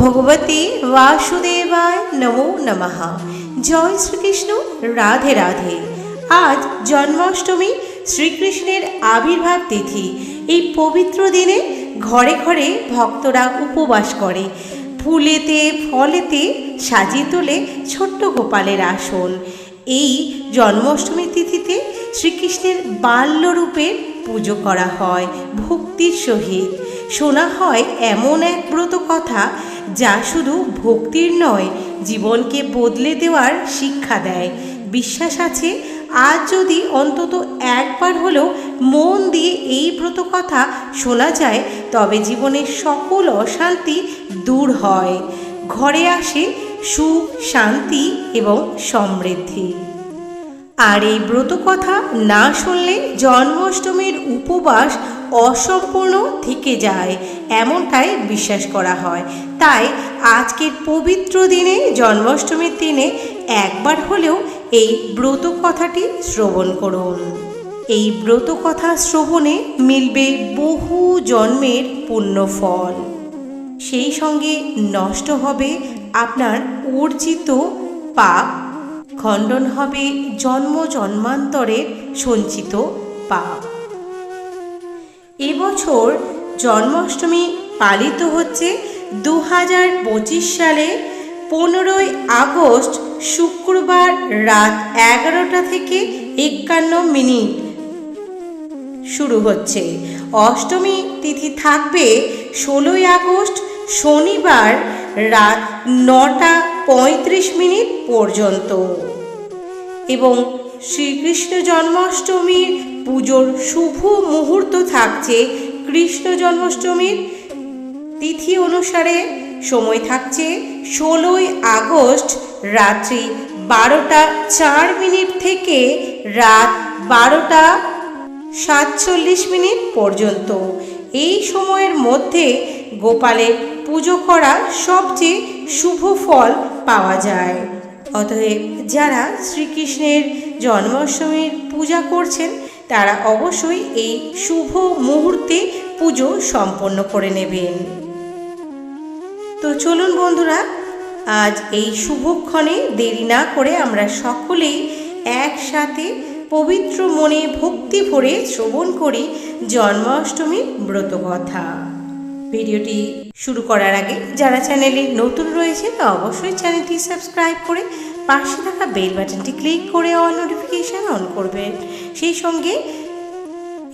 ভগবতে বাসুদেবায় নমো নমঃ। জয় শ্রীকৃষ্ণ, রাধে রাধে। আজ জন্মাষ্টমী শ্রীকৃষ্ণের আবির্ভাব তিথি। এই পবিত্র দিনে ঘরে ঘরে ভক্তরা উপবাস করে। ফুলেতে, ফলেতে সাজিয়ে তোলে ছোট্ট গোপালের আসন। এই জন্মাষ্টমী তিথিতে শ্রীকৃষ্ণের বাল্যরূপের পুজো করা হয় ভক্তির সহিত। শোনা হয় এমন এক ব্রত কথা যা শুধু ভক্তির নয়, জীবনকে বদলে দেওয়ার শিক্ষা দেয়। বিশ্বাস আছে, আজ যদি অন্তত একবার হলেও মন দিয়ে এই ব্রত কথা শোনা যায়, তবে জীবনের সকল অশান্তি দূর হয়। ঘরে আসে সুখ, শান্তি এবং সমৃদ্ধি। আর এই ব্রত কথা না শুনলে জন্মাষ্টমীর উপবাস অসম্পূর্ণ থেকে যায়, এমনটাই বিশ্বাস করা হয়। তাই আজকের পবিত্র দিনে, জন্মাষ্টমীর দিনে একবার হলেও এই ব্রত কথাটি শ্রবণ করুন। এই ব্রত কথা শ্রবণে মিলবে বহু জন্মের পুণ্য ফল। সেই সঙ্গে নষ্ট হবে আপনার অর্জিত পাপ খণ্ডন হবে জন্ম জন্মান্তরের সঞ্চিত পাপ। এবছর জন্মাষ্টমী পালিত হচ্ছে দু হাজার পঁচিশ সালে পনেরোই আগস্ট শুক্রবার রাত এগারোটা থেকে একান্ন মিনিট শুরু হচ্ছে। অষ্টমী তিথি থাকবে ষোলোই আগস্ট শনিবার রাত নটা পঁয়ত্রিশ মিনিট পর্যন্ত। এবং শ্রীকৃষ্ণ জন্মাষ্টমীর পুজোর শুভ মুহূর্ত থাকছে কৃষ্ণ জন্মাষ্টমীর। তিথি অনুসারে সময় থাকছে ষোলোই আগস্ট রাত্রি বারোটা চার মিনিট থেকে রাত বারোটা সাতচল্লিশ মিনিট পর্যন্ত। এই সময়ের মধ্যে গোপালের পুজো করা সবচেয়ে শুভ ফল পাওয়া যায়। অতএব যারা শ্রীকৃষ্ণের জন্মাষ্টমীর পূজা করছেন, তারা অবশ্যই এই শুভ মুহূর্তে পুজো সম্পন্ন করে নেবেন। তো চলুন বন্ধুরা, আজ এই শুভক্ষণে দেরি না করে আমরা সকলেই একসাথে পবিত্র মনে ভক্তি ভরে শ্রবণ করি জন্মাষ্টমীর ব্রতকথা। ভিডিওটি শুরু করার আগে যারা চ্যানেলে নতুন রয়েছে তা অবশ্যই চ্যানেলটি সাবস্ক্রাইব করে পাশে থাকা বেল বাটনটি ক্লিক করে অল নোটিফিকেশান অন করবেন। সেই সঙ্গে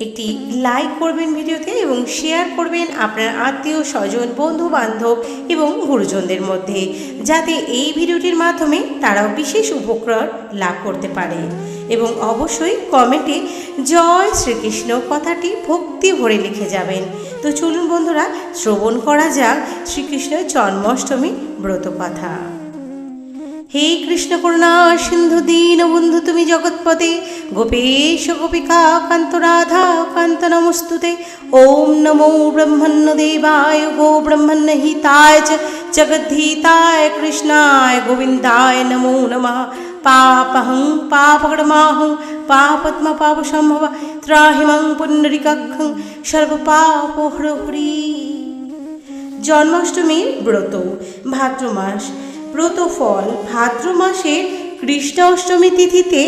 একটি লাইক করবেন ভিডিওতে এবং শেয়ার করবেন আপনার আত্মীয়, স্বজন বন্ধু বান্ধব এবং গুরুজনদের মধ্যে, যাতে এই ভিডিওটির মাধ্যমে তারাও বিশেষ উপকার লাভ করতে পারে। এবং অবশ্যই কমেন্টে জয় শ্রীকৃষ্ণ কথাটি ভক্তি ভরে লিখে যাবেন। তো চলুন বন্ধুরা, শ্রবণ করা যাক শ্রীকৃষ্ণের জন্মাষ্টমী ব্রত কথা হে কৃষ্ণ করুণা, সিন্ধু দীন, বন্ধু তুমি জগৎপতে গোপেশ, গোপিকা, কান্ত রাধা, কান্ত নমস্তুতে। ওম নমো ব্রহ্মণ্য দেবায়, গো ব্রহ্মণ্য হিতায় জগদ্ধিতায়, কৃষ্ণায়, গোবিন্দায়, নমো নমঃ। পাপহং পাপকর্মাহং পাপত্ম পাপ সম্ভব ত্রাহিমং পুণ্ডরিকাক্ষং সর্বপাপহরি জন্মাষ্টমীর ব্রত ভাদ্র মাস ব্রত ফল ভাদ্র মাসের কৃষ্ণ অষ্টমী তিথিতে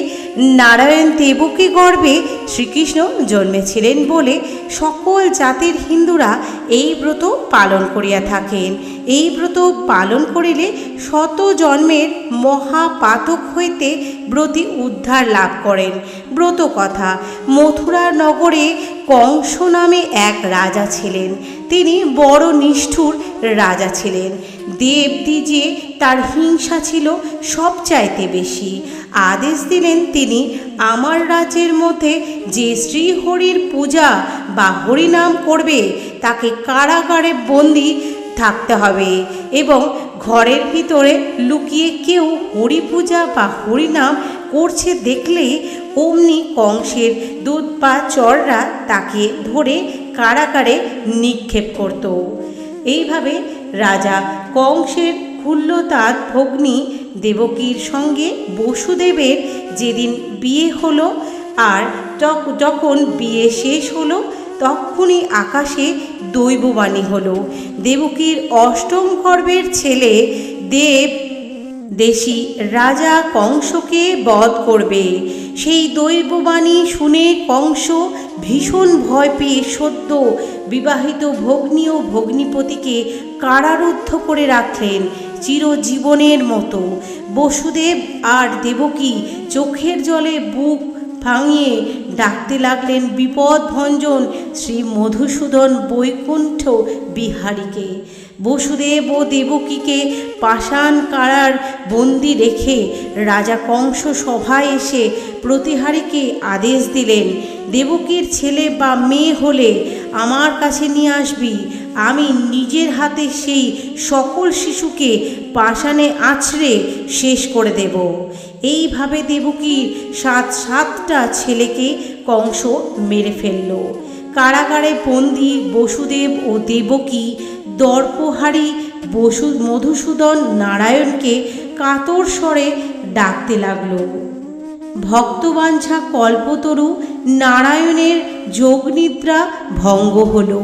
নারায়ণ দেবকী গর্ভে শ্রীকৃষ্ণ জন্মেছিলেন বলে সকল জাতির হিন্দুরা এই ব্রত পালন করিয়া থাকেন। এই ব্রত পালন করিলে শত জন্মের মহাপাতক হইতে ব্রতী উদ্ধার লাভ করেন। ব্রত কথা মথুরা নগরে কংস নামে এক রাজা ছিলেন। তিনি বড় নিষ্ঠুর রাজা ছিলেন। দেবদ্বিজে তার হিংসা ছিল সবচাইতে বেশি। আদেশ দিলেন তিনি, আমার রাজ্যের মধ্যে যে শ্রীহরির পূজা বা হরিনাম করবে, তাকে কারাগারে বন্দি থাকতে হবে এবং ঘরের ভিতরে লুকিয়ে কেউ হরি পূজা বা হরিনাম করছে দেখলে অমনি কংসের দুধ পা চররা তাকে ধরে কারাগারে নিক্ষেপ করত। এইভাবে রাজা কংসের ক্ষুল্লতার ভগ্নী দেবকীর সঙ্গে বসুদেবের যেদিন বিয়ে হলো আর যখন বিয়ে শেষ হলো তক্ষুনি আকাশে দৈববাণী হলো। দেবকীর অষ্টম গর্ভের ছেলে দেব দেশি রাজা কংসকে বধ করবে। সেই দৈববাণী শুনে কংস ভীষণ ভয় পেয়ে সদ্য বিবাহিত ভগ্নী ও ভগ্নীপতিকে কারারুদ্ধ করে রাখলেন চিরজীবনের মতো। বসুদেব আর দেবকী চোখের জলে বুক ভাঙিয়ে ডাকতে লাগলেন বিপদ ভঞ্জন শ্রী মধুসূদন বৈকুণ্ঠ বিহারীকে। বসুদেব ও দেবকীকে পাষাণ কারার বন্দি রেখে রাজা কংস সভায় এসে প্রতিহারীকে আদেশ দিলেন, দেবকীর ছেলে বা মেয়ে হলে আমার কাছে নিয়ে আসবি। আমি নিজের হাতে সেই সকল শিশুকে পাষাণে আছড়ে শেষ করে দেব। এইভাবে দেবকীর সাত সাতটা ছেলেকে কংস মেরে ফেলল। কারাগারে বন্দি বসুদেব ও দেবকী দর্পহারী বসু মধুসূদন নারায়ণকে কাতর স্বরে ডাকতে লাগল। ভক্তবাঞ্ছা কল্পতরু নারায়ণের যোগনিদ্রা ভঙ্গ হল।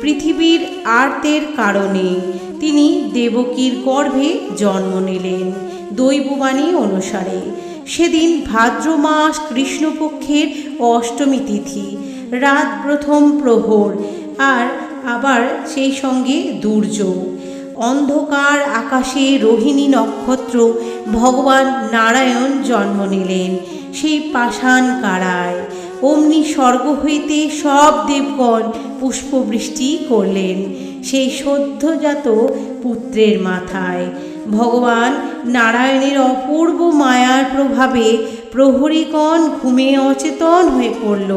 পৃথিবীর আর্তের কারণে তিনি দেবকীর গর্ভে জন্ম নিলেন। দৈববাণী অনুসারে। সেদিন ভাদ্র মাস কৃষ্ণপক্ষের অষ্টমী তিথি। রাত প্রথম প্রহর, আর আবার সেই সঙ্গে দুর্যোগ। অন্ধকার আকাশে রোহিণী নক্ষত্র ভগবান নারায়ণ জন্ম নিলেন। সেই পাষাণ কারায়। অমনি স্বর্গ হইতে সব দেবগণ পুষ্পবৃষ্টি করলেন। সেই সদ্যজাত পুত্রের মাথায় ভগবান নারায়ণের অপূর্ব মায়ার প্রভাবে প্রহরীগণ ঘুমে অচেতন হয়ে পড়ল।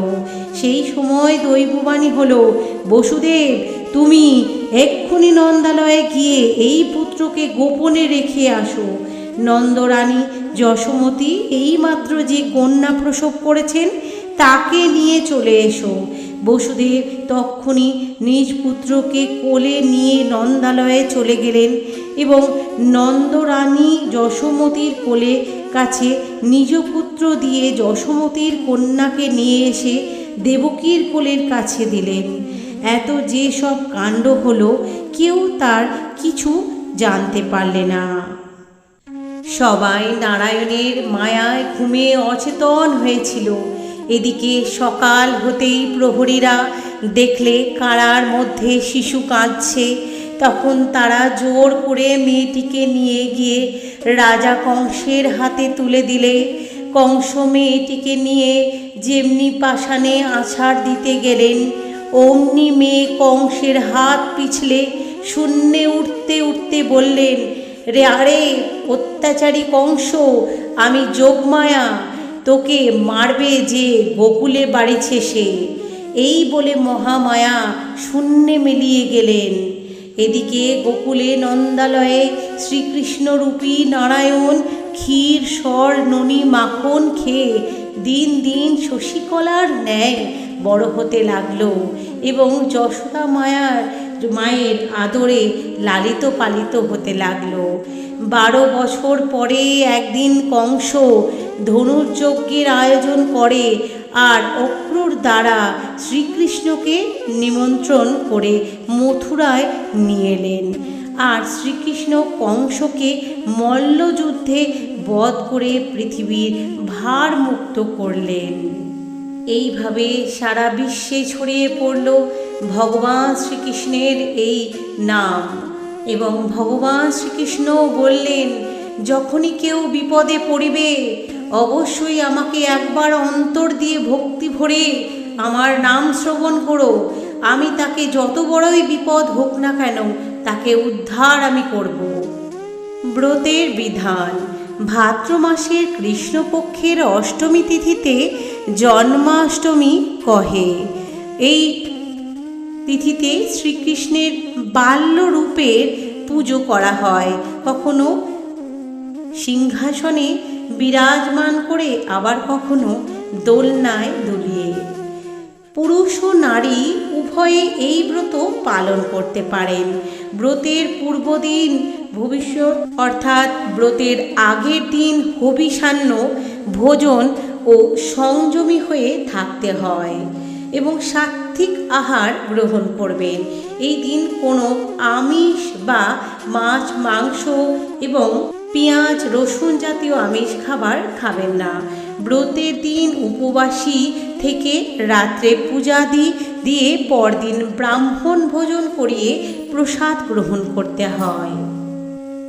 সেই সময় দৈববাণী হল, বসুদেব, তুমি এক্ষুনি নন্দালয়ে গিয়ে এই পুত্রকে গোপনে রেখে আসো। নন্দরানী, যশোমতী এইমাত্র যে কন্যা প্রসব করেছেন, তাকে নিয়ে চলে এসো। বসুদেব তক্ষুনি নিজ পুত্রকে কোলে নিয়ে নন্দালয়ে চলে গেলেন। এবং নন্দরানী যশোমতীর কোলে কাছে নিজ পুত্র দিয়ে যশোমতীর কন্যাকে নিয়ে এসে দেবকীর কোলের কাছে দিলেন। এত যে সব কাণ্ড হলো, কেউ তার কিছু জানতে পারলে না। সবাই নারায়ণের মায়ায় ঘুমে অচেতন হয়েছিল। এদিকে সকাল হতেই প্রহরীরা দেখলে কারার মধ্যে শিশু কাঁদছে। তখন তারা জোর করে মেয়েটিকে নিয়ে গিয়ে রাজা কংসের হাতে তুলে দিলে। কংস মেয়েটিকে নিয়ে যেমনি পাষাণে আছাড় দিতে গেলেন, অমনি মেয়ে কংসের হাত পিছলে শূন্যে উঠতে উঠতে বললেন, রে, আরে, অত্যাচারী কংস, আমি যোগমায়া, তোকে মারবে যে গোকুলে বাড়িছে সে। এই বলে মহামায়া শূন্যে মিলিয়ে গেলেন। এদিকে গোকুলে নন্দালয়ে শ্রীকৃষ্ণরূপী নারায়ণ, ক্ষীর, স্বর, ননি, মাখন খেয়ে দিন দিন শশীকলার ন্যায় বড় হতে লাগল এবং যশোদা মায়ার মায়ের আদরে লালিত পালিত হতে লাগল। বারো বছর পরে একদিন কংস ধনুর্যজ্ঞের আয়োজন করে আর অক্রুর দ্বারা শ্রীকৃষ্ণকে নিমন্ত্রণ করে মথুরায় নিয়ে এলেন। আর শ্রীকৃষ্ণ কংসকে মল্লযুদ্ধে বধ করে পৃথিবীর ভার মুক্ত করলেন। এইভাবে সারা বিশ্বে ছড়িয়ে পড়ল ভগবান শ্রীকৃষ্ণের এই নাম এবং ভগবান শ্রীকৃষ্ণ বললেন, যখনই কেউ বিপদে পড়িবে অবশ্যই আমাকে একবার অন্তর দিয়ে ভক্তি ভরে আমার নাম শ্রবণ করো। আমি তাকে যত বড়ই বিপদ হোক না কেন, তাকে উদ্ধার আমি করব। ব্রতের বিধান, ভাদ্র মাসের কৃষ্ণপক্ষের অষ্টমী তিথিতে জন্মাষ্টমী কহে। এই তিথিতে শ্রীকৃষ্ণের বাল্য রূপের পুজো করা হয়। কখনো সিংহাসনে বিরাজমান করে আবার কখনো দোলনায় দুলিয়ে। পুরুষ ও নারী উভয়ে এই ব্রত পালন করতে পারেন। ব্রতের পূর্বদিন, ভবিষ্যৎ অর্থাৎ ব্রতের আগের দিন হবিষান্ন ভোজন ও সংযমী হয়ে থাকতে হয় এবং সাত্ত্বিক আহার গ্রহণ করবেন। এই দিন কোনো আমিষ বা মাছ, মাংস এবং পেঁয়াজ, রসুন জাতীয় আমিষ খাবার খাবেন না। ব্রতের দিন উপবাসী থেকে রাত্রে পূজাদি দিয়ে পরদিন ব্রাহ্মণ ভোজন করিয়ে প্রসাদ গ্রহণ করতে হয়।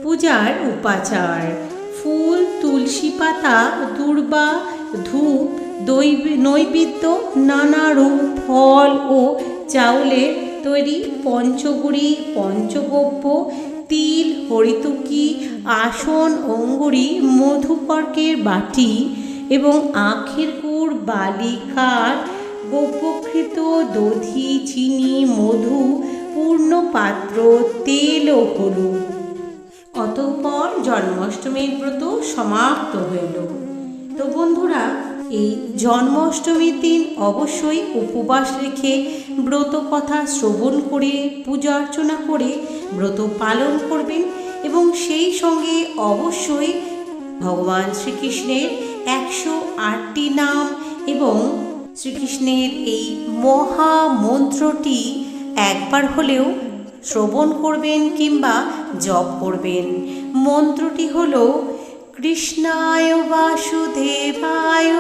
পূজার উপাচার, ফুল, তুলসী পাতা, দুর্বা, ধূপ দৈ- নৈবেদ্য, নানা রূপ, ফল ও চাউলের তৈরি পঞ্চগুড়ি, পঞ্চগব্য তিল, হরিতুকি, আসন, অঙ্গুরি মধুকর্কের বাটি এবং আখের গুড়, বালি, কাঠ, গোপকৃত দধি, চিনি, মধু পূর্ণ পাত্র তেল ও হলুদ। অতঃপর জন্মাষ্টমীর ব্রত সমাপ্ত হইল। তো বন্ধুরা এই জন্মাষ্টমীর দিন অবশ্যই উপবাস রেখে ব্রত কথা শ্রবণ করে, পূজা অর্চনা করে ব্রত পালন করবেন এবং সেই সঙ্গে অবশ্যই ভগবান শ্রীকৃষ্ণের একশো আটটি নাম এবং শ্রীকৃষ্ণের এই মহা মন্ত্রটি একবার হলেও শ্রবণ করবেন কিংবা জপ করবেন। মন্ত্রটি হল কৃষ্ণায় বাসুদেবায়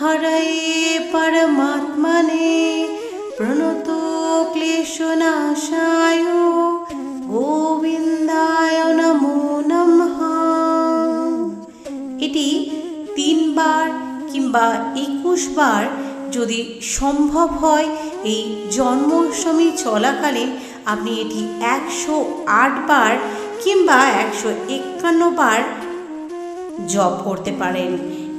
হরয়ে পরমাত্মনে প্রণত ক্লেশনাশায় গোবিন্দায় নমো নমঃ। এটি তিনবার কিংবা একুশ যদি সম্ভব হয় এই জন্মাষ্টমী চলাকালীন আপনি এটি একশো আট বার কিংবা একশো একান্ন বার জপ করতে পারেন।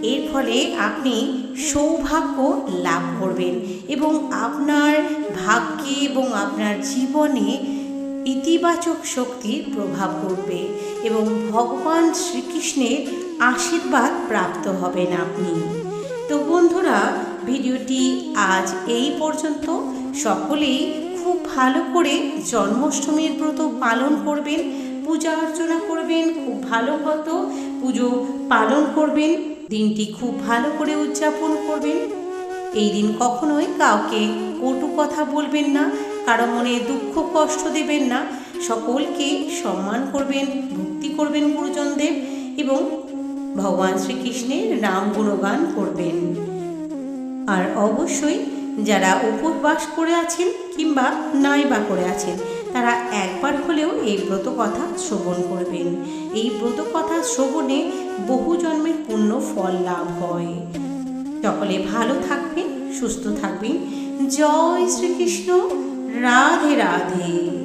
এর ফলে আপনি সৌভাগ্য লাভ করবেন এবং আপনার ভাগ্যে এবং আপনার জীবনে ইতিবাচক শক্তির প্রভাব পড়বে এবং ভগবান শ্রীকৃষ্ণের আশীর্বাদ প্রাপ্ত হবেন আপনি। তো বন্ধুরা, ভিডিওটি আজ এই পর্যন্ত। সকলেই খুব ভালো করে জন্মাষ্টমীর ব্রত পালন করবেন। পূজা অর্চনা করবেন, খুব ভালো মতো পুজো পালন করবেন, দিনটি খুব ভালো করে উদযাপন করবেন। এই দিন কখনোই কাউকে কটু কথা বলবেন না, কারও মনে দুঃখ কষ্ট দেবেন না। সকলকে সম্মান করবেন, ভক্তি করবেন গুরুজনদের এবং ভগবান শ্রীকৃষ্ণের নাম গুণগান করবেন। আর অবশ্যই যারা উপবাস করে আছেন কিংবা নাই বা করে আছেন তারা একবার হলেও এই ব্রত কথা শ্রবণ করবেন। এই ব্রত কথা শ্রবণে বহু জন্মের পুণ্য ফল লাভ হয়। সকলে ভালো থাকবেন, সুস্থ থাকবেন। জয় শ্রীকৃষ্ণ। রাধে রাধে।